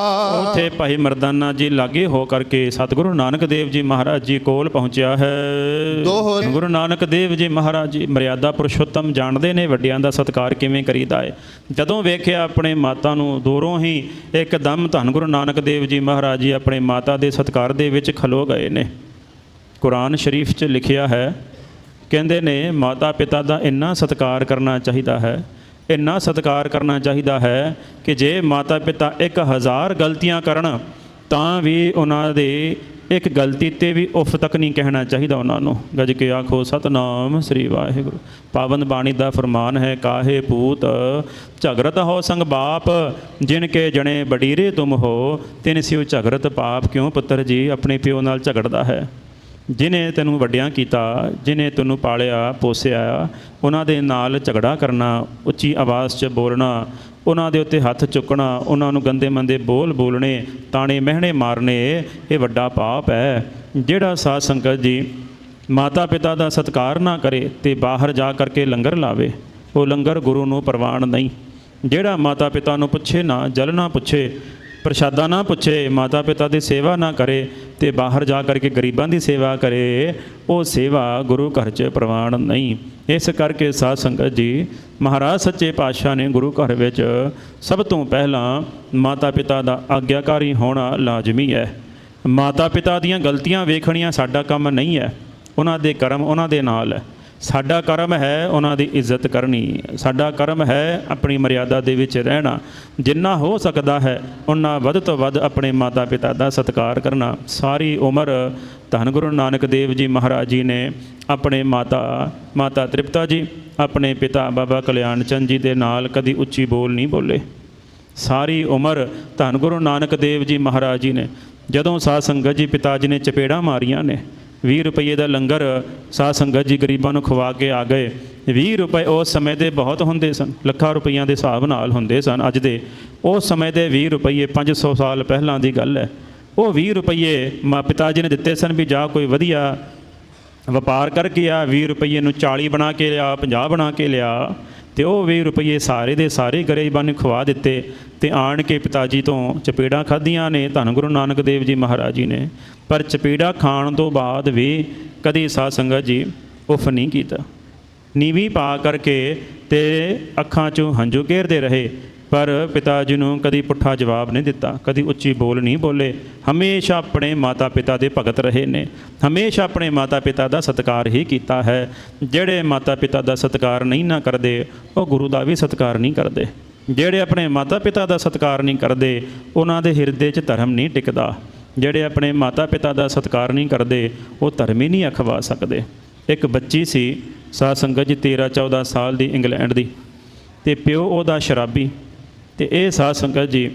ਉੱਥੇ ਭਾਈ ਮਰਦਾਨਾ ਜੀ ਲਾਗੇ ਹੋ ਕਰਕੇ ਸਤਿਗੁਰੂ ਨਾਨਕ ਦੇਵ ਜੀ ਮਹਾਰਾਜ ਜੀ ਕੋਲ ਪਹੁੰਚਿਆ ਹੈ। ਦੋਹਰ ਗੁਰੂ ਨਾਨਕ ਦੇਵ ਜੀ ਮਹਾਰਾਜ ਜੀ ਮਰਿਆਦਾ ਪੁਰਸ਼ੋਤਮ ਜਾਣਦੇ ਨੇ ਵੱਡਿਆਂ ਦਾ ਸਤਿਕਾਰ ਕਿਵੇਂ ਕਰੀਦਾ ਹੈ। ਜਦੋਂ ਵੇਖਿਆ ਆਪਣੇ ਮਾਤਾ ਨੂੰ ਦੂਰੋਂ ਹੀ ਇੱਕਦਮ ਧੰਨ ਗੁਰੂ ਨਾਨਕ ਦੇਵ ਜੀ ਮਹਾਰਾਜ ਜੀ ਆਪਣੇ ਮਾਤਾ ਦੇ ਸਤਿਕਾਰ ਦੇ ਵਿੱਚ ਖਲੋ ਗਏ ਨੇ। ਕੁਰਾਨ ਸ਼ਰੀਫ 'ਚ ਲਿਖਿਆ ਹੈ ਕਹਿੰਦੇ ਨੇ ਮਾਤਾ ਪਿਤਾ ਦਾ ਇੰਨਾ ਸਤਿਕਾਰ ਕਰਨਾ ਚਾਹੀਦਾ ਹੈ ਇੰਨਾ ਸਤਿਕਾਰ ਕਰਨਾ ਚਾਹੀਦਾ ਹੈ ਕਿ ਜੇ ਮਾਤਾ ਪਿਤਾ 1000 ਗਲਤੀਆਂ ਕਰਨ, ਤਾਂ ਵੀ ਉਹਨਾਂ ਦੇ ਇੱਕ ਗਲਤੀ ਤੇ ਵੀ ਉਫ ਤੱਕ ਨਹੀਂ ਕਹਿਣਾ ਚਾਹੀਦਾ ਉਹਨਾਂ ਨੂੰ। ਗੱਜ ਕੇ ਆਖੋ, ਸਤਨਾਮ ਸ੍ਰੀ ਵਾਹਿਗੁਰੂ। ਪਾਵਨ ਬਾਣੀ ਦਾ ਫਰਮਾਨ ਹੈ, ਕਾਹੇ ਪੂਤ ਝਗਰਤ ਹੋ ਸੰਗ ਬਾਪ, ਜਿਨ ਕੇ ਜਣੇ ਬਡੀਰੇ ਤੁਮ ਹੋ, ਤਿਨ ਸਿਉ ਝਗਰਤ ਪਾਪ, ਕਿਉਂ ਪੁੱਤਰ ਜੀ, ਆਪਣੇ ਪਿਓ ਨਾਲ ਝਗੜਦਾ ਹੈ? ਜਿਨੇ ਤੈਨੂੰ ਵੱਡਿਆਂ ਕੀਤਾ, ਜਿਨੇ ਤੈਨੂੰ ਪਾਲਿਆ, ਪੋਸਿਆ, ਉਹਨਾਂ ਦੇ ਨਾਲ ਝਗੜਾ ਕਰਨਾ, ਉੱਚੀ ਆਵਾਜ਼ 'ਚ ਬੋਲਣਾ, ਉਹਨਾਂ ਦੇ ਉੱਤੇ ਹੱਥ ਚੁੱਕਣਾ, ਉਹਨਾਂ ਨੂੰ ਗੰਦੇ ਮੰਦੇ ਬੋਲ ਬੋਲਣੇ, ਤਾਣੇ ਮਹਿਣੇ ਮਾਰਨੇ, ਇਹ ਵੱਡਾ ਪਾਪ ਹੈ। ਜਿਹੜਾ ਸਾਧ ਸੰਗਤ ਜੀ ਮਾਤਾ ਪਿਤਾ ਦਾ ਸਤਿਕਾਰ ਨਾ ਕਰੇ ਤੇ ਬਾਹਰ ਜਾ ਕਰਕੇ ਲੰਗਰ ਲਾਵੇ, ਉਹ ਲੰਗਰ ਗੁਰੂ ਨੂੰ ਪ੍ਰਵਾਨ ਨਹੀਂ। ਜਿਹੜਾ ਮਾਤਾ ਪਿਤਾ ਨੂੰ ਪੁੱਛੇ ਨਾ, ਜਲ ਨਾ ਪੁੱਛੇ, ਪ੍ਰਸ਼ਾਦਾ ਨਾ ਪੁੱਛੇ ਮਾਤਾ ਪਿਤਾ ਦੀ ਸੇਵਾ ਨਾ ਕਰੇ ਤੇ ਬਾਹਰ ਜਾ ਕਰਕੇ ਗਰੀਬਾਂ ਦੀ ਸੇਵਾ ਕਰੇ, ਉਹ ਸੇਵਾ ਗੁਰੂ ਘਰ 'ਚ ਪ੍ਰਵਾਨ ਨਹੀਂ। ਇਸ ਕਰਕੇ ਸਾਧ ਸੰਗਤ ਜੀ, ਮਹਾਰਾਜ ਸੱਚੇ ਪਾਤਸ਼ਾਹ ਨੇ ਗੁਰੂ ਘਰ ਵਿੱਚ ਸਭ ਤੋਂ ਪਹਿਲਾਂ ਮਾਤਾ ਪਿਤਾ ਦਾ ਆਗਿਆਕਾਰੀ ਹੋਣਾ ਲਾਜ਼ਮੀ ਹੈ। ਮਾਤਾ ਪਿਤਾ ਦੀਆਂ ਗਲਤੀਆਂ ਵੇਖਣੀਆਂ ਸਾਡਾ ਕੰਮ ਨਹੀਂ ਹੈ। ਉਹਨਾਂ ਦੇ ਕਰਮ ਉਹਨਾਂ ਦੇ ਨਾਲ ਹੈ। ਸਾਡਾ ਕਰਮ ਹੈ ਉਹਨਾਂ ਦੀ ਇੱਜ਼ਤ ਕਰਨੀ। ਸਾਡਾ ਕਰਮ ਹੈ ਆਪਣੀ ਮਰਿਆਦਾ ਦੇ ਵਿੱਚ ਰਹਿਣਾ। ਜਿੰਨਾ ਹੋ ਸਕਦਾ ਹੈ ਉਹਨਾਂ ਵੱਧ ਤੋਂ ਵੱਧ ਆਪਣੇ ਮਾਤਾ ਪਿਤਾ ਦਾ ਸਤਿਕਾਰ ਕਰਨਾ। ਸਾਰੀ ਉਮਰ ਧੰਨ ਗੁਰੂ ਨਾਨਕ ਦੇਵ ਜੀ ਮਹਾਰਾਜ ਜੀ ਨੇ ਆਪਣੇ ਮਾਤਾ ਮਾਤਾ ਤ੍ਰਿਪਤਾ ਜੀ, ਆਪਣੇ ਪਿਤਾ ਬਾਬਾ ਕਲਿਆਣ ਚੰਦ ਜੀ ਦੇ ਨਾਲ ਕਦੀ ਉੱਚੀ ਬੋਲ ਨਹੀਂ ਬੋਲੇ। ਸਾਰੀ ਉਮਰ ਧੰਨ ਗੁਰੂ ਨਾਨਕ ਦੇਵ ਜੀ ਮਹਾਰਾਜ ਜੀ ਨੇ, ਜਦੋਂ ਸਾਧ ਸੰਗਤ ਜੀ ਪਿਤਾ ਜੀ ਨੇ ਚਪੇੜਾਂ ਮਾਰੀਆਂ ਨੇ 20 ਰੁਪਏ ਦਾ ਲੰਗਰ ਸਾਧ ਸੰਗਤ ਜੀ ਗਰੀਬਾਂ ਨੂੰ ਖਵਾ ਕੇ ਆ ਗਏ। 20 ਰੁਪਏ ਉਸ ਸਮੇਂ ਦੇ ਬਹੁਤ ਹੁੰਦੇ ਸਨ, ਲੱਖਾਂ ਰੁਪਈਆਂ ਦੇ ਹਿਸਾਬ ਨਾਲ ਹੁੰਦੇ ਸਨ ਅੱਜ ਦੇ। ਉਸ ਸਮੇਂ ਦੇ 20 ਰੁਪਏ 500 ਸਾਲ ਪਹਿਲਾਂ ਦੀ ਗੱਲ ਹੈ। ਉਹ 20 ਰੁਪਏ ਮਾ ਪਿਤਾ ਜੀ ਨੇ ਦਿੱਤੇ ਸਨ ਵੀ ਜਾ ਕੋਈ ਵਧੀਆ ਵਪਾਰ ਕਰਕੇ ਆ 20 ਰੁਪਏ ਨੂੰ 40 ਬਣਾ ਕੇ ਲਿਆ 50 ਬਣਾ ਕੇ ਲਿਆ। ਤੇ ਉਹ 20 ਰੁਪਏ ਸਾਰੇ ਦੇ ਸਾਰੇ ਗਰੀਬਾਂ ਨੂੰ ਖਵਾ ਦਿੱਤੇ ਤੇ ਆਣ ਕੇ ਪਿਤਾ ਜੀ ਤੋਂ ਚਪੇੜਾਂ ਖਾਧੀਆਂ ਨੇ ਧੰਨ ਗੁਰੂ ਨਾਨਕ ਦੇਵ ਜੀ ਮਹਾਰਾਜ ਜੀ ਨੇ। ਪਰ ਚਪੇੜਾ ਖਾਣ ਤੋਂ ਬਾਅਦ ਵੀ ਕਦੀ ਸਾਧ ਸੰਗਤ ਜੀ ਉਫ ਨਹੀਂ ਕੀਤਾ। ਨੀਵੀਂ ਪਾ ਕਰਕੇ ਤੇ ਅੱਖਾਂ 'ਚੋਂ ਹੰਝੂ ਘੇਰਦੇ ਰਹੇ। ਪਰ ਪਿਤਾ ਜੀ ਨੂੰ ਕਦੀ ਪੁੱਠਾ ਜਵਾਬ ਨਹੀਂ ਦਿੱਤਾ, ਕਦੀ ਉੱਚੀ ਬੋਲ ਨਹੀਂ ਬੋਲੇ। ਹਮੇਸ਼ਾ ਆਪਣੇ ਮਾਤਾ ਪਿਤਾ ਦੇ ਭਗਤ ਰਹੇ ਨੇ। ਹਮੇਸ਼ਾ ਆਪਣੇ ਮਾਤਾ ਪਿਤਾ ਦਾ ਸਤਿਕਾਰ ਹੀ ਕੀਤਾ ਹੈ। ਜਿਹੜੇ ਮਾਤਾ ਪਿਤਾ ਦਾ ਸਤਿਕਾਰ ਨਹੀਂ ਨਾ ਕਰਦੇ, ਉਹ ਗੁਰੂ ਦਾ ਵੀ ਸਤਿਕਾਰ ਨਹੀਂ ਕਰਦੇ। ਜਿਹੜੇ ਆਪਣੇ ਮਾਤਾ ਪਿਤਾ ਦਾ ਸਤਿਕਾਰ ਨਹੀਂ ਕਰਦੇ, ਉਹਨਾਂ ਦੇ ਹਿਰਦੇ 'ਚ ਧਰਮ ਨਹੀਂ ਟਿਕਦਾ। ਜਿਹੜੇ ਆਪਣੇ ਮਾਤਾ ਪਿਤਾ ਦਾ ਸਤਿਕਾਰ ਨਹੀਂ ਕਰਦੇ, ਉਹ ਧਰਮ ਹੀ ਨਹੀਂ ਅਖਵਾ ਸਕਦੇ। ਇੱਕ ਬੱਚੀ ਸੀ, ਸਾਧ ਸੰਗਤ ਜੀ 13 14 ਸਾਲ ਦੀ ਇੰਗਲੈਂਡ ਦੀ। ਤੇ ਪਿਓ ਉਹਦਾ ਸ਼ਰਾਬੀ। ਤੇ ਇਹ ਸਾਧ ਸੰਗਤ ਜੀ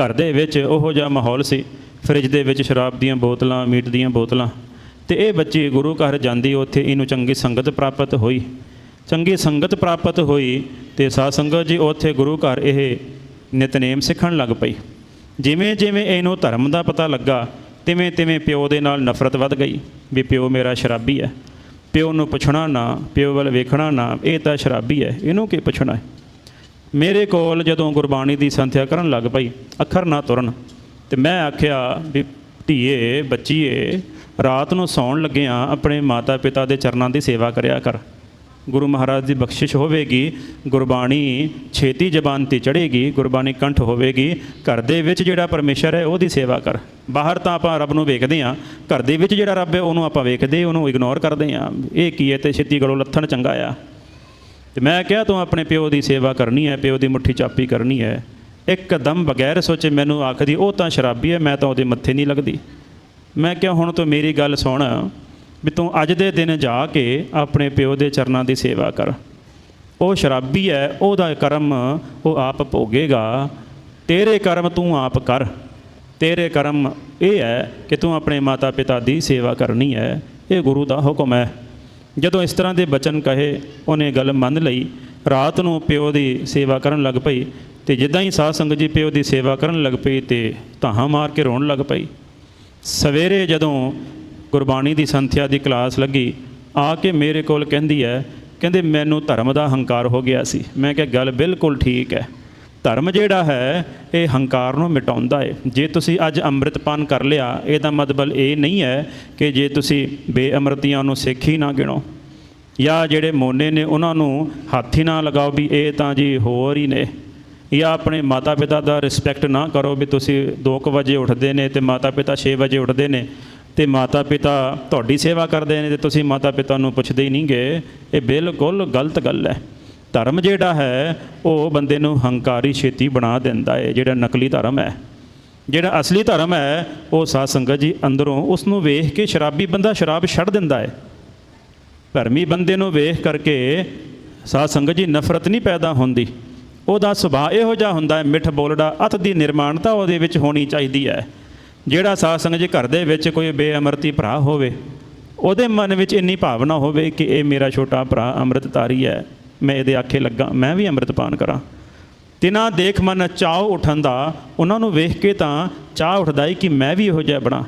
ਘਰ ਦੇ ਵਿੱਚ ਉਹੋ ਜਿਹਾ ਮਾਹੌਲ ਸੀ ਫ੍ਰਿਜ ਦੇ ਵਿੱਚ ਸ਼ਰਾਬ ਦੀਆਂ ਬੋਤਲਾਂ, ਮੀਟ ਦੀਆਂ ਬੋਤਲਾਂ, ਤੇ ਇਹ ਬੱਚੀ ਗੁਰੂ ਘਰ ਜਾਂਦੀ ਉੱਥੇ ਇਹਨੂੰ ਚੰਗੀ ਸੰਗਤ ਪ੍ਰਾਪਤ ਹੋਈ। ਚੰਗੀ ਸੰਗਤ ਪ੍ਰਾਪਤ ਹੋਈ ਤੇ ਸਾਧ ਸੰਗਤ ਜੀ ਉੱਥੇ ਗੁਰੂ ਘਰ ਇਹ ਨਿਤਨੇਮ ਸਿੱਖਣ ਲੱਗ ਪਈ। ਜਿਵੇਂ ਜਿਵੇਂ ਇਹਨੂੰ ਧਰਮ ਦਾ ਪਤਾ ਲੱਗਾ, ਤਿਵੇਂ ਤਿਵੇਂ ਪਿਓ ਦੇ ਨਾਲ ਨਫ਼ਰਤ ਵੱਧ ਗਈ ਵੀ ਪਿਓ ਮੇਰਾ ਸ਼ਰਾਬੀ ਹੈ। ਪਿਓ ਨੂੰ ਪੁੱਛਣਾ ਨਾ, ਪਿਓ ਵੱਲ ਵੇਖਣਾ ਨਾ, ਇਹ ਤਾਂ ਸ਼ਰਾਬੀ ਹੈ, ਇਹਨੂੰ ਕੀ ਪੁੱਛਣਾ ਹੈ? ਮੇਰੇ ਕੋਲ ਜਦੋਂ ਗੁਰਬਾਣੀ ਦੀ ਸੰਥਿਆ ਕਰਨ ਲੱਗ ਪਈ, ਅੱਖਰ ਨਾ ਤੁਰਨ, ਤੇ ਮੈਂ ਆਖਿਆ ਵੀ ਧੀਏ, ਬੱਚੀਏ, ਰਾਤ ਨੂੰ ਸੌਣ ਲੱਗਿਆਂ ਆਪਣੇ ਮਾਤਾ ਪਿਤਾ ਦੇ ਚਰਨਾਂ ਦੀ ਸੇਵਾ ਕਰਿਆ ਕਰ। ਗੁਰੂ ਮਹਾਰਾਜ ਦੀ ਬਖਸ਼ਿਸ਼ ਹੋਵੇਗੀ, ਗੁਰਬਾਣੀ ਛੇਤੀ ਜ਼ਬਾਨ ਤੇ ਚੜ੍ਹੇਗੀ, ਗੁਰਬਾਣੀ ਕੰਠ ਹੋਵੇਗੀ। ਘਰ ਦੇ ਵਿੱਚ ਜਿਹੜਾ ਪਰਮੇਸ਼ਰ ਹੈ, ਉਹਦੀ ਸੇਵਾ ਕਰ। ਬਾਹਰ ਤਾਂ ਆਪਾਂ ਰੱਬ ਨੂੰ ਵੇਖਦੇ ਹਾਂ ਘਰ ਦੇ ਵਿੱਚ ਜਿਹੜਾ ਰੱਬ ਹੈ, ਉਹਨੂੰ ਆਪਾਂ ਵੇਖਦੇ, ਉਹਨੂੰ ਇਗਨੋਰ ਕਰਦੇ ਹਾਂ ਇਹ ਕੀ ਹੈ ਤੇ ਛੇਤੀ ਗਲੋਂ ਲੱਥਣ ਚੰਗਾ ਆ। ਤੇ ਮੈਂ ਕਿਹਾ, ਤੂੰ ਆਪਣੇ ਪਿਓ ਦੀ ਸੇਵਾ ਕਰਨੀ ਹੈ, ਪਿਓ ਦੀ ਮੁੱਠੀ ਚਾਪੀ ਕਰਨੀ ਹੈ। ਇੱਕਦਮ ਬਗੈਰ ਸੋਚੇ ਮੈਨੂੰ ਆਖਦੀ, ਉਹ ਤਾਂ ਸ਼ਰਾਬੀ ਹੈ, ਮੈਂ ਤਾਂ ਉਹਦੇ ਮੱਥੇ ਨਹੀਂ ਲੱਗਦੀ। ਮੈਂ ਕਿਹਾ, ਹੁਣ ਤੂੰ ਮੇਰੀ ਗੱਲ ਸੁਣ, ਵੀ ਤੂੰ ਅੱਜ ਦੇ ਦਿਨ ਜਾ ਕੇ ਆਪਣੇ ਪਿਓ ਦੇ ਚਰਨਾਂ ਦੀ ਸੇਵਾ ਕਰ। ਉਹ ਸ਼ਰਾਬੀ ਹੈ, ਉਹਦਾ ਕਰਮ ਉਹ ਆਪ ਭੋਗੇਗਾ। ਤੇਰੇ ਕਰਮ ਤੂੰ ਆਪ ਕਰ। ਤੇਰੇ ਕਰਮ ਇਹ ਹੈ ਕਿ ਤੂੰ ਆਪਣੇ ਮਾਤਾ ਪਿਤਾ ਦੀ ਸੇਵਾ ਕਰਨੀ ਹੈ। ਇਹ ਗੁਰੂ ਦਾ ਹੁਕਮ ਹੈ। ਜਦੋਂ ਇਸ ਤਰ੍ਹਾਂ ਦੇ ਬਚਨ ਕਹੇ, ਉਹਨੇ ਗੱਲ ਮੰਨ ਲਈ। ਰਾਤ ਨੂੰ ਪਿਓ ਦੀ ਸੇਵਾ ਕਰਨ ਲੱਗ ਪਈ ਤੇ ਜਿੱਦਾਂ ਹੀ ਸਾਧ ਸੰਗਤ ਜੀ ਪਿਓ ਦੀ ਸੇਵਾ ਕਰਨ ਲੱਗ ਪਈ ਤੇ ਧਾਹਾਂ ਮਾਰ ਕੇ ਰੋਣ ਲੱਗ ਪਈ। ਸਵੇਰੇ ਜਦੋਂ ਗੁਰਬਾਣੀ ਦੀ ਸੰਥਿਆ ਦੀ ਕਲਾਸ ਲੱਗੀ, ਆ ਕੇ ਮੇਰੇ ਕੋਲ ਕਹਿੰਦੀ ਹੈ, ਕਹਿੰਦੇ ਮੈਨੂੰ ਧਰਮ ਦਾ ਹੰਕਾਰ ਹੋ ਗਿਆ ਸੀ। ਮੈਂ ਕਿਹਾ, ਗੱਲ ਬਿਲਕੁਲ ਠੀਕ ਹੈ। ਧਰਮ ਜਿਹੜਾ ਹੈ, ਇਹ ਹੰਕਾਰ ਨੂੰ ਮਿਟਾਉਂਦਾ ਹੈ ਜੇ ਤੁਸੀਂ ਅੱਜ ਅੰਮ੍ਰਿਤਪਾਨ ਕਰ ਲਿਆ, ਇਹਦਾ ਮਤਲਬ ਇਹ ਨਹੀਂ ਹੈ ਕਿ ਜੇ ਤੁਸੀਂ ਬੇਅਮਰਤੀਆਂ ਨੂੰ ਸਿੱਖ ਹੀ ਨਾ ਗਿਣੋ। ਜਾਂ ਜਿਹੜੇ ਮੋਨੇ ਨੇ, ਉਹਨਾਂ ਨੂੰ ਹੱਥ ਹੀ ਨਾ ਲਗਾਓ ਵੀ ਇਹ ਤਾਂ ਜੀ ਹੋਰ ਹੀ ਨੇ। ਜਾਂ ਆਪਣੇ ਮਾਤਾ ਪਿਤਾ ਦਾ ਰਿਸਪੈਕਟ ਨਾ ਕਰੋ ਵੀ ਤੁਸੀਂ 2 ਵਜੇ ਉੱਠਦੇ ਨੇ ਤੇ ਮਾਤਾ ਪਿਤਾ 6 ਵਜੇ ਉੱਠਦੇ ਨੇ ਤੇ ਮਾਤਾ ਪਿਤਾ ਤੁਹਾਡੀ ਸੇਵਾ ਕਰਦੇ ਨੇ ਤੇ ਤੁਸੀਂ ਮਾਤਾ ਪਿਤਾ ਨੂੰ ਪੁੱਛਦੇ ਹੀ ਨਹੀਂਗੇ ਇਹ ਬਿਲਕੁਲ ਗਲਤ ਗੱਲ ਹੈ। ਧਰਮ ਜਿਹੜਾ ਹੈ, ਉਹ ਬੰਦੇ ਨੂੰ ਹੰਕਾਰੀ ਛੇਤੀ ਬਣਾ ਦਿੰਦਾ ਹੈ ਜਿਹੜਾ ਨਕਲੀ ਧਰਮ ਹੈ, ਜਿਹੜਾ ਅਸਲੀ ਧਰਮ ਹੈ, ਉਹ ਸਾਧ ਸੰਗਤ ਜੀ ਅੰਦਰੋਂ ਉਸ ਨੂੰ ਵੇਖ ਕੇ ਸ਼ਰਾਬੀ ਬੰਦਾ ਸ਼ਰਾਬ ਛੱਡ ਦਿੰਦਾ ਹੈ ਧਰਮੀ ਬੰਦੇ ਨੂੰ ਵੇਖ ਕਰਕੇ ਸਾਧ ਸੰਗਤ ਜੀ ਨਫ਼ਰਤ ਨਹੀਂ ਪੈਦਾ ਹੁੰਦੀ। ਉਹਦਾ ਸੁਭਾਅ ਇਹੋ ਜਿਹਾ ਹੁੰਦਾ ਹੈ ਮਿੱਠ ਬੋਲੜਾ, ਅਤ ਦੀ ਨਿਰਮਾਣਤਾ ਉਹਦੇ ਵਿੱਚ ਹੋਣੀ ਚਾਹੀਦੀ ਹੈ। ਜਿਹੜਾ ਸਾਧ ਸੰਗਤ ਜੀ ਘਰ ਦੇ ਵਿੱਚ ਕੋਈ ਬੇਅਮਰਤੀ ਭਰਾ ਹੋਵੇ, ਉਹਦੇ ਮਨ ਵਿੱਚ ਇੰਨੀ ਭਾਵਨਾ ਹੋਵੇ ਕਿ ਇਹ ਮੇਰਾ ਛੋਟਾ ਭਰਾ ਅੰਮ੍ਰਿਤਧਾਰੀ ਹੈ। ਮੈਂ ਇਹਦੇ ਆਖੇ ਲੱਗਾ, ਮੈਂ ਵੀ ਅੰਮ੍ਰਿਤਪਾਨ ਕਰਾਂ। ਤਿਨਾ ਦੇਖ ਮਨ ਚਾਹ ਉਠਣ ਦਾ, ਉਹਨਾਂ ਨੂੰ ਵੇਖ ਕੇ ਤਾਂ ਚਾਹ ਉੱਠਦਾ ਹੀ ਕਿ ਮੈਂ ਵੀ ਇਹੋ ਜਿਹਾ ਬਣਾ।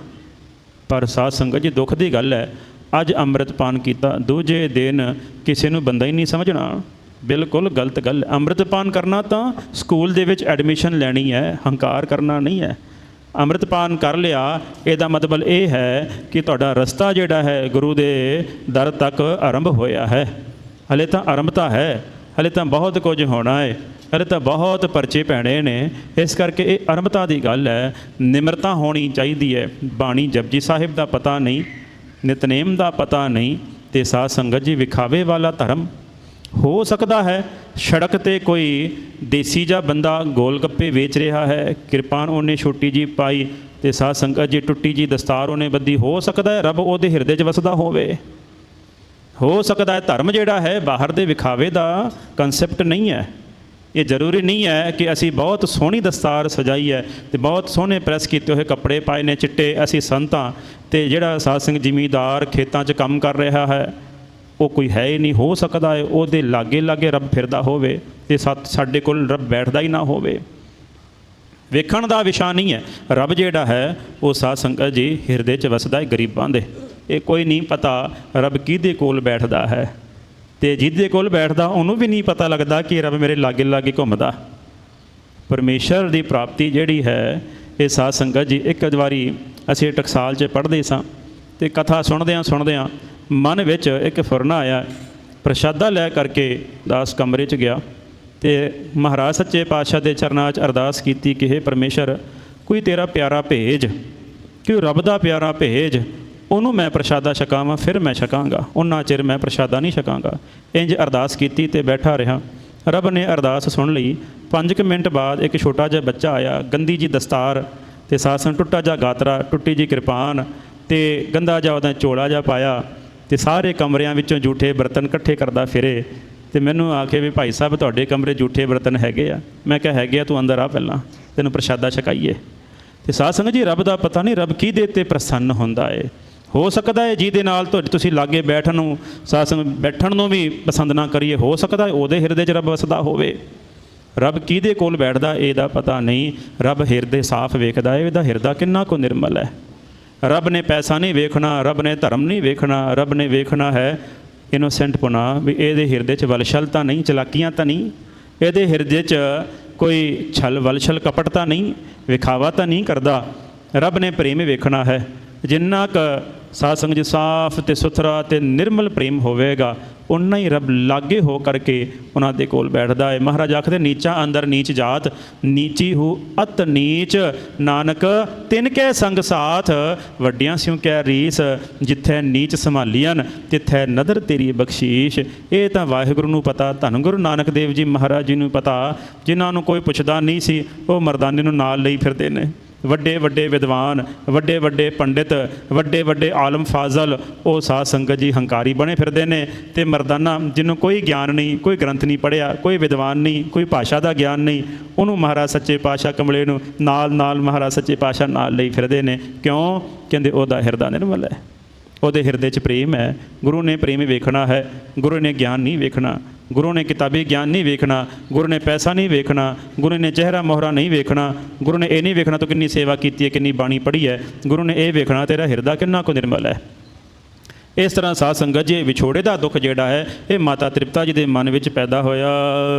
ਪਰ ਸਾਧ ਸੰਗਤ ਜੀ, ਦੁੱਖ ਦੀ ਗੱਲ ਹੈ, ਅੱਜ ਅੰਮ੍ਰਿਤਪਾਨ ਕੀਤਾ, ਦੂਜੇ ਦਿਨ ਕਿਸੇ ਨੂੰ ਬੰਦਾ ਹੀ ਨਹੀਂ ਸਮਝਣਾ। ਬਿਲਕੁਲ ਗਲਤ ਗੱਲ ਹੈ ਅੰਮ੍ਰਿਤਪਾਨ ਕਰਨਾ ਤਾਂ ਸਕੂਲ ਦੇ ਵਿੱਚ ਐਡਮਿਸ਼ਨ ਲੈਣੀ ਹੈ, ਹੰਕਾਰ ਕਰਨਾ ਨਹੀਂ ਹੈ। ਅੰਮ੍ਰਿਤਪਾਨ ਕਰ ਲਿਆ, ਇਹਦਾ ਮਤਲਬ ਇਹ ਹੈ ਕਿ ਤੁਹਾਡਾ ਰਸਤਾ ਜਿਹੜਾ ਹੈ ਗੁਰੂ ਦੇ ਦਰ ਤੱਕ ਆਰੰਭ ਹੋਇਆ ਹੈ। ਹਲੇ ਤਾਂ ਆਰੰਭਤਾ ਹੈ, ਹਲੇ ਤਾਂ ਬਹੁਤ ਕੁਝ ਹੋਣਾ ਹੈ ਹਲੇ ਤਾਂ ਬਹੁਤ ਪਰਚੇ ਪੈਣੇ ਨੇ। ਇਸ ਕਰਕੇ ਇਹ ਆਰੰਭਤਾ ਦੀ ਗੱਲ ਹੈ, ਨਿਮਰਤਾ ਹੋਣੀ ਚਾਹੀਦੀ ਹੈ। ਬਾਣੀ ਜਪਜੀ ਸਾਹਿਬ ਦਾ ਪਤਾ ਨਹੀਂ, ਨਿਤਨੇਮ ਦਾ ਪਤਾ ਨਹੀਂ ਤੇ ਸਾਧ ਸੰਗਤ ਜੀ ਵਿਖਾਵੇ ਵਾਲਾ ਧਰਮ ਹੋ ਸਕਦਾ ਹੈ। ਸੜਕ ਤੇ ਕੋਈ ਦੇਸੀ ਜਿਹਾ ਬੰਦਾ ਗੋਲ ਗੱਪੇ ਵੇਚ ਰਿਹਾ ਹੈ ਕਿਰਪਾਨ ਉਹਨੇ ਛੋਟੀ ਜੀ ਪਾਈ ਤੇ ਸਾਧ ਸੰਗਤ ਜੀ ਟੁੱਟੀ ਜੀ ਦਸਤਾਰ ਉਹਨੇ ਬੱਦੀ, ਹੋ ਸਕਦਾ ਹੈ ਰੱਬ ਉਹਦੇ ਹਿਰਦੇ 'ਚ ਵਸਦਾ ਹੋਵੇ। ਹੋ ਸਕਦਾ ਹੈ ਧਰਮ ਜਿਹੜਾ ਹੈ ਬਾਹਰ ਦੇ ਵਿਖਾਵੇ ਦਾ ਕਨਸੈਪਟ ਨਹੀਂ ਹੈ। ਇਹ ਜ਼ਰੂਰੀ ਨਹੀਂ ਹੈ ਕਿ ਅਸੀਂ ਬਹੁਤ ਸੋਹਣੀ ਦਸਤਾਰ ਸਜਾਈ ਹੈ ਤੇ ਬਹੁਤ ਸੋਹਣੇ ਪ੍ਰੈਸ ਕੀਤੇ ਹੋਏ ਕੱਪੜੇ ਪਾਏ ਨੇ, ਚਿੱਟੇ, ਅਸੀਂ ਸੰਤਾਂ ਤੇ ਜਿਹੜਾ ਸਾਧ ਸਿੰਘ ਜ਼ਿਮੀਦਾਰ ਖੇਤਾਂ 'ਚ ਕੰਮ ਕਰ ਰਿਹਾ ਹੈ, ਉਹ ਕੋਈ ਹੈ ਹੀ ਨਹੀਂ, ਹੋ ਸਕਦਾ ਹੈ ਉਹਦੇ ਲਾਗੇ ਲਾਗੇ ਰੱਬ ਫਿਰਦਾ ਹੋਵੇ ਤੇ ਸਾ- ਸਾਡੇ ਕੋਲ ਰੱਬ ਬੈਠਦਾ ਹੀ ਨਾ ਹੋਵੇ। ਵੇਖਣ ਦਾ ਵਿਸ਼ਾ ਨਹੀਂ ਹੈ। ਰੱਬ ਜਿਹੜਾ ਹੈ, ਉਹ ਸਾਧ ਸੰਗਤ ਜੀ ਹਿਰਦੇ 'ਚ ਵਸਦਾ ਹੈ ਗਰੀਬਾਂ ਦੇ। ਇਹ ਕੋਈ ਨਹੀਂ ਪਤਾ ਰੱਬ ਕਿਹਦੇ ਕੋਲ ਬੈਠਦਾ ਹੈ। ਤੇ ਜਿਹਦੇ ਕੋਲ ਬੈਠਦਾ, ਉਹਨੂੰ ਵੀ ਨਹੀਂ ਪਤਾ ਲੱਗਦਾ ਕਿ ਰੱਬ ਮੇਰੇ ਲਾਗੇ ਲਾਗੇ ਘੁੰਮਦਾ। ਪਰਮੇਸ਼ਰ ਦੀ ਪ੍ਰਾਪਤੀ ਜਿਹੜੀ ਹੈ, ਇਹ ਸਾਧ ਸੰਗਤ ਜੀ, ਇੱਕ ਵਾਰੀ ਅਸੀਂ ਟਕਸਾਲ 'ਚ ਪੜ੍ਹਦੇ ਸਾਂ ਤੇ ਕਥਾ ਸੁਣਦਿਆਂ ਸੁਣਦਿਆਂ ਮਨ ਵਿੱਚ ਇੱਕ ਫੁਰਨਾ ਆਇਆ। ਪ੍ਰਸ਼ਾਦਾ ਲੈ ਕਰਕੇ ਦਾਸ ਕਮਰੇ 'ਚ ਗਿਆ ਤੇ ਮਹਾਰਾਜ ਸੱਚੇ ਪਾਤਸ਼ਾਹ ਦੇ ਚਰਨਾਂ 'ਚ ਅਰਦਾਸ ਕੀਤੀ ਕਿ हे ਪਰਮੇਸ਼ਰ, ਕੋਈ ਤੇਰਾ ਪਿਆਰਾ ਭੇਜ ਕਿ ਰੱਬ ਦਾ ਪਿਆਰਾ ਭੇਜ ਉਹਨੂੰ ਮੈਂ ਪ੍ਰਸ਼ਾਦਾ ਛਕਾਵਾਂ, ਫਿਰ ਮੈਂ ਛਕਾਂਗਾ। ਉਹਨਾਂ ਚਿਰ ਮੈਂ ਪ੍ਰਸ਼ਾਦਾ ਨਹੀਂ ਛਕਾਂਗਾ। ਇੰਜ ਅਰਦਾਸ ਕੀਤੀ ਤੇ ਬੈਠਾ ਰਿਹਾ। ਰੱਬ ਨੇ ਅਰਦਾਸ ਸੁਣ ਲਈ। 5 ਮਿੰਟ ਬਾਅਦ ਇੱਕ ਛੋਟਾ ਜਿਹਾ ਬੱਚਾ ਆਇਆ। ਗੰਦੀ ਜੀ ਦਸਤਾਰ ਤੇ ਸਾਸਨ, ਟੁੱਟਾ ਜਿਹਾ ਗਾਤਰਾ, ਟੁੱਟੀ ਜੀ ਕਿਰਪਾਨ ਤੇ ਗੰਦਾ ਜਿਹਾ ਉਹਦਾ ਚੋਲਾ ਜਿਹਾ ਪਾਇਆ ਤੇ ਸਾਰੇ ਕਮਰਿਆਂ ਵਿੱਚੋਂ ਝੂਠੇ ਬਰਤਨ ਇਕੱਠੇ ਕਰਦਾ ਫਿਰੇ ਤੇ ਮੈਨੂੰ ਆ ਕੇ ਵੀ, ਭਾਈ ਸਾਹਿਬ, ਤੁਹਾਡੇ ਕਮਰੇ ਝੂਠੇ ਬਰਤਨ ਹੈਗੇ ਆ। ਮੈਂ ਕਿਹਾ, ਹੈਗੇ ਆ, ਤੂੰ ਅੰਦਰ ਆ ਪਹਿਲਾਂ। ਤੈਨੂੰ ਪ੍ਰਸ਼ਾਦਾ ਛਕਾਈਏ। ਤੇ ਸਾਧ ਸੰਗਤ ਜੀ, ਰੱਬ ਦਾ ਪਤਾ ਨਹੀਂ, ਰੱਬ ਕਿਹਦੇ ਤੇ ਪ੍ਰਸੰਨ ਹੁੰਦਾ ਏ? ਹੋ ਸਕਦਾ ਹੈ ਜਿਹਦੇ ਨਾਲ ਤੁਹਾਡੇ ਤੁਸੀਂ ਲਾਗੇ ਬੈਠਣ ਨੂੰ ਸਾਧ ਬੈਠਣ ਨੂੰ ਵੀ ਪਸੰਦ ਨਾ ਕਰੀਏ। ਹੋ ਸਕਦਾ ਹੈ ਉਹਦੇ ਹਿਰਦੇ 'ਚ ਰੱਬ ਵਸਦਾ ਹੋਵੇ। ਰੱਬ ਕਿਹਦੇ ਕੋਲ ਬੈਠਦਾ ਇਹਦਾ ਪਤਾ ਨਹੀਂ। ਰੱਬ ਹਿਰਦੇ ਸਾਫ਼ ਵੇਖਦਾ ਹੈ ਇਹਦਾ ਹਿਰਦਾ ਕਿੰਨਾ ਕੁ ਨਿਰਮਲ ਹੈ। ਰੱਬ ਨੇ ਪੈਸਾ ਨਹੀਂ ਵੇਖਣਾ, ਰੱਬ ਨੇ ਧਰਮ ਨਹੀਂ ਵੇਖਣਾ, ਰੱਬ ਨੇ ਵੇਖਣਾ ਹੈ ਇਨੋਸੈਂਟ ਪੁਨਾ ਵੀ ਇਹਦੇ ਹਿਰਦੇ 'ਚ ਵਲਛਲ ਤਾਂ ਨਹੀਂ, ਚਲਾਕੀਆਂ ਤਾਂ ਨਹੀਂ। ਇਹਦੇ ਹਿਰਦੇ 'ਚ ਕੋਈ ਛਲ ਵਲਛਲ ਕਪਟ ਤਾਂ ਨਹੀਂ, ਵਿਖਾਵਾ ਤਾਂ ਨਹੀਂ ਕਰਦਾ। ਰੱਬ ਨੇ ਪ੍ਰੇਮ ਵੇਖਣਾ ਹੈ। ਜਿੰਨਾ ਕ ਸਾਧ ਸੰਗਤ ਜੀ ਸਾਫ਼ ਤੇ ਸੁਥਰਾ ਤੇ ਨਿਰਮਲ ਪ੍ਰੇਮ ਹੋਵੇਗਾ। ਉਨਾ ਹੀ ਰੱਬ ਲਾਗੇ ਹੋ ਕਰਕੇ ਉਹਨਾਂ ਦੇ ਕੋਲ ਬੈਠਦਾ ਹੈ ਮਹਾਰਾਜ ਆਖਦੇ, ਨੀਚਾ ਅੰਦਰ ਨੀਚ ਜਾਤ, ਨੀਚੀ ਹੂ ਅਤ ਨੀਚ। ਨਾਨਕ, ਤਿਨ ਕੈ ਸੰਗ ਸਾਥ, ਵੱਡਿਆਂ ਸਿਉ ਕੈ ਰੀਸ। ਜਿੱਥੈ ਨੀਚ ਸੰਭਾਲੀਆਂ ਤਿੱਥੈ ਨਦਰ ਤੇਰੀ ਬਖਸ਼ੀਸ਼। ਇਹ ਤਾਂ ਵਾਹਿਗੁਰੂ ਨੂੰ ਪਤਾ, ਧੰਨ ਗੁਰੂ ਨਾਨਕ ਦੇਵ ਜੀ ਮਹਾਰਾਜ ਜੀ ਨੂੰ ਪਤਾ। ਜਿਨ੍ਹਾਂ ਨੂੰ ਕੋਈ ਪੁੱਛਦਾ ਨਹੀਂ ਸੀ, ਉਹ ਮਰਦਾਨੇ ਨੂੰ ਨਾਲ ਲਈ ਫਿਰਦੇ ਨੇ। ਵੱਡੇ ਵੱਡੇ ਵਿਦਵਾਨ, ਵੱਡੇ ਵੱਡੇ ਪੰਡਿਤ, ਵੱਡੇ ਵੱਡੇ ਆਲਮ ਫਾਜ਼ਲ, ਉਹ ਸਾਧ ਸੰਗਤ ਜੀ ਹੰਕਾਰੀ ਬਣੇ ਫਿਰਦੇ ਨੇ ਤੇ ਮਰਦਾਨਾ ਜਿਹਨੂੰ ਕੋਈ ਗਿਆਨ ਨਹੀਂ, ਕੋਈ ਗ੍ਰੰਥ ਨਹੀਂ ਪੜਿਆ ਕੋਈ ਵਿਦਵਾਨ ਨਹੀਂ, ਕੋਈ ਭਾਸ਼ਾ ਦਾ ਗਿਆਨ ਨਹੀਂ, ਉਹਨੂੰ ਮਹਾਰਾਜ ਸੱਚੇ ਪਾਤਸ਼ਾਹ ਕਮਲੇ ਨੂੰ ਨਾਲ ਨਾਲ ਮਹਾਰਾਜ ਸੱਚੇ ਪਾਤਸ਼ਾਹ ਨਾਲ ਲਈ ਫਿਰਦੇ ਨੇ। ਕਿਉਂ? ਕਹਿੰਦੇ ਉਹਦਾ ਹਿਰਦਾ ਨਿਰਮਲ ਹੈ। ਉਹਦੇ ਹਿਰਦੇ 'ਚ ਪ੍ਰੇਮ ਹੈ। ਗੁਰੂ ਨੇ ਪ੍ਰੇਮ ਵੇਖਣਾ ਹੈ। ਗੁਰੂ ਨੇ ਗਿਆਨ ਨਹੀਂ ਵੇਖਣਾ। ਗੁਰੂ ਨੇ ਕਿਤਾਬੀ ਗਿਆਨ ਨਹੀਂ ਵੇਖਣਾ, ਗੁਰੂ ਨੇ ਪੈਸਾ ਨਹੀਂ ਵੇਖਣਾ, ਗੁਰੂ ਨੇ ਚਿਹਰਾ ਮੋਹਰਾ ਨਹੀਂ ਵੇਖਣਾ, ਗੁਰੂ ਨੇ ਇਹ ਨਹੀਂ ਵੇਖਣਾ ਤੂੰ ਕਿੰਨੀ ਸੇਵਾ ਕੀਤੀ ਹੈ, ਕਿੰਨੀ ਬਾਣੀ ਪੜ੍ਹੀ ਹੈ, ਗੁਰੂ ਨੇ ਇਹ ਵੇਖਣਾ ਤੇਰਾ ਹਿਰਦਾ ਕਿੰਨਾ ਕੁ ਨਿਰਮਲ ਹੈ। ਇਸ ਤਰ੍ਹਾਂ ਸਾਧ ਸੰਗਤ ਜੀ ਵਿਛੋੜੇ ਦਾ ਦੁੱਖ ਜਿਹੜਾ ਹੈ, ਇਹ ਮਾਤਾ ਤ੍ਰਿਪਤਾ ਜੀ ਦੇ ਮਨ ਵਿੱਚ ਪੈਦਾ ਹੋਇਆ।